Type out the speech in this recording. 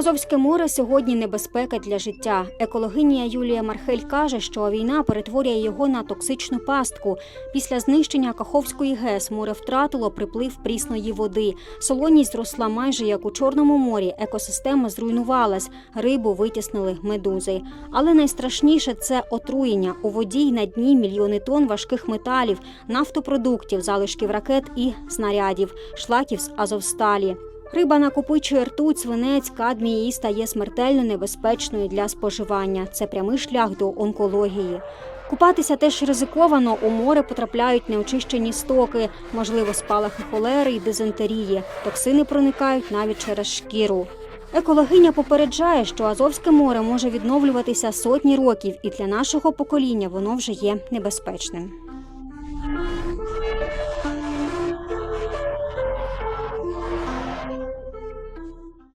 Азовське море сьогодні небезпека для життя. Екологиня Юлія Мархель каже, що війна перетворює його на токсичну пастку. Після знищення Каховської ГЕС море втратило приплив прісної води. Солоність зросла майже як у Чорному морі. Екосистема зруйнувалась, рибу витіснили медузи. Але найстрашніше це отруєння. У воді й на дні мільйони тонн важких металів, нафтопродуктів, залишків ракет і снарядів, шлаків з Азовсталі. Риба накопичує ртуть, свинець, кадмій і стає смертельно небезпечною для споживання. Це прямий шлях до онкології. Купатися теж ризиковано. У море потрапляють неочищені стоки, можливо, спалахи холери і дизентерії. Токсини проникають навіть через шкіру. Екологиня попереджає, що Азовське море може відновлюватися сотні років, і для нашого покоління воно вже є небезпечним.